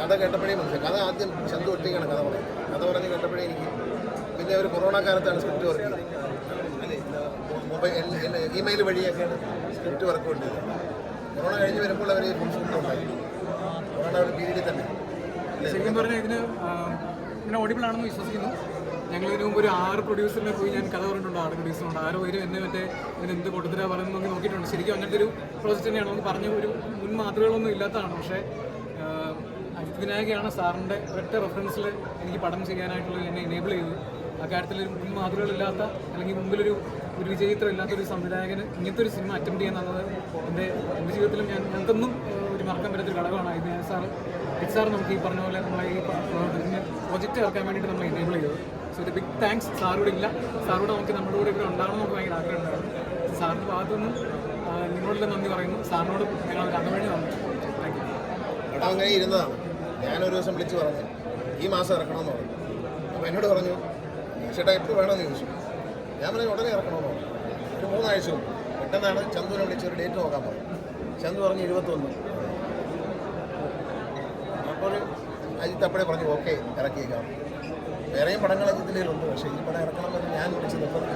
കഥ കേട്ടപ്പോഴേ മനസ്സിലായി. കഥ ആദ്യം ചന്തു ഒറ്റയ്ക്കാണ് കഥ പറയുന്നത്. കഥ പറഞ്ഞ് കേട്ടപ്പോഴേ എനിക്ക് പിന്നെ ഒരു കൊറോണ കാലത്താണ് സ്ക്രിപ്റ്റ് വർക്ക് ചെയ്തത്. അല്ലേ? മൊബൈൽ ഇമെയിൽ വഴിയൊക്കെയാണ് സ്ക്രിപ്റ്റ് വർക്ക് കൊണ്ടത് കൊറോണ കഴിഞ്ഞ് വരുമ്പോൾ അവർ ഫുൾ സ്ക്രിപ്റ്റ് ഉണ്ടായി. കൊറോണ ഒരു പീരീഡിൽ തന്നെ. ശരിക്കും പറഞ്ഞാൽ ഇതിന് ഇങ്ങനെ ഓഡിബിൾ ആണെന്ന് വിശ്വസിക്കുന്നു. ഞങ്ങൾ ഇതിനു മുമ്പ് ഒരു ആറ് പ്രൊഡ്യൂസറിനെ പോയി ഞാൻ കഥ പറഞ്ഞിട്ടുണ്ട് ആറ് പ്രൊഡ്യൂസറുണ്ട് ആരോ പേര് എന്നെ മറ്റേ ഇതിന് എന്ത് കൊടുത്തിട്ടാ പറയുന്നത് നോക്കി നോക്കിയിട്ടുണ്ട്. ശരിക്കും അങ്ങനത്തെ ഒരു പ്രോസസ് തന്നെയാണ്. നമുക്ക് പറഞ്ഞ ഒരു മുൻ മാതൃകകളൊന്നും ഇല്ലാത്തതാണ്. പക്ഷേ അജിത് വിനായകയാണ് സാറിന്റെ ഒറ്റ റെഫറൻസിൽ എനിക്ക് പടം ചെയ്യാനായിട്ടുള്ള എന്നെ എനേബിൾ ചെയ്തു ആ കാര്യത്തിൽ ഒരു മുൻ മാതൃകകളില്ലാത്ത അല്ലെങ്കിൽ മുമ്പിലൊരു ഒരു വിജയിത്രം ഇല്ലാത്തൊരു സംവിധായകന് ഇങ്ങനത്തെ ഒരു സിനിമ അറ്റംപ്റ്റ് ചെയ്യുന്നത് എന്റെ എന്റെ ജീവിതത്തിലും ഞാൻ ഞങ്ങൾക്കൊന്നും ഒരു മറക്കാൻ പറ്റാത്തൊരു ഘടകമാണ് ഇത് സാർ എച്ച് സാർ നമുക്ക് ഈ പറഞ്ഞ പോലെ നമ്മളെ ഈ പ്രോജക്റ്റ് ഇറക്കാൻ വേണ്ടിയിട്ട് നമ്മൾ എനേബിൾ ചെയ്തത്. സോ ഒരു ബിഗ് താങ്ക്സ് സാറോട് ഇല്ല. സാറോട് നമുക്ക് നമ്മുടെ കൂടെ ഇവിടെ ഉണ്ടാവണം എന്ന് നമുക്ക് ഭയങ്കര ആഗ്രഹം ഉണ്ടായിരുന്നു. സാറിന്റെ ഭാഗത്തു നിന്നും നന്ദി പറയുന്നു. സാറിനോട് ഞങ്ങൾ അതുവഴി നന്ദി താങ്ക് യു അങ്ങനെ ഇരുന്നതാണ്. ഞാനൊരു ദിവസം വിളിച്ച് പറഞ്ഞു ഈ മാസം ഇറക്കണമെന്ന് പറഞ്ഞു. അപ്പോൾ എന്നോട് പറഞ്ഞു ചേട്ടാ എപ്പോൾ വേണമെന്ന് ചോദിച്ചു? ഞാൻ പറഞ്ഞു ഉടനെ ഇറക്കണമെന്ന് പറഞ്ഞു. ഒരു മൂന്നാഴ്ച പെട്ടെന്നാണ് ചന്തുവിനെ വിളിച്ച് ഒരു ഡേറ്റ് നോക്കാൻ പറഞ്ഞു. ചന്തു പറഞ്ഞു ഇരുപത്തൊന്ന് അപ്പോൾ അജിത്ത് അപ്പോഴേ പറഞ്ഞു ഓക്കെ ഇറക്കിയേക്കാം. വേറെയും പടങ്ങൾ അജിത്തിലേലുണ്ട് പക്ഷേ ഈ പടം ഇറക്കണമെന്ന് ഞാൻ വിളിച്ച് നിർബന്ധിച്ച് പറഞ്ഞു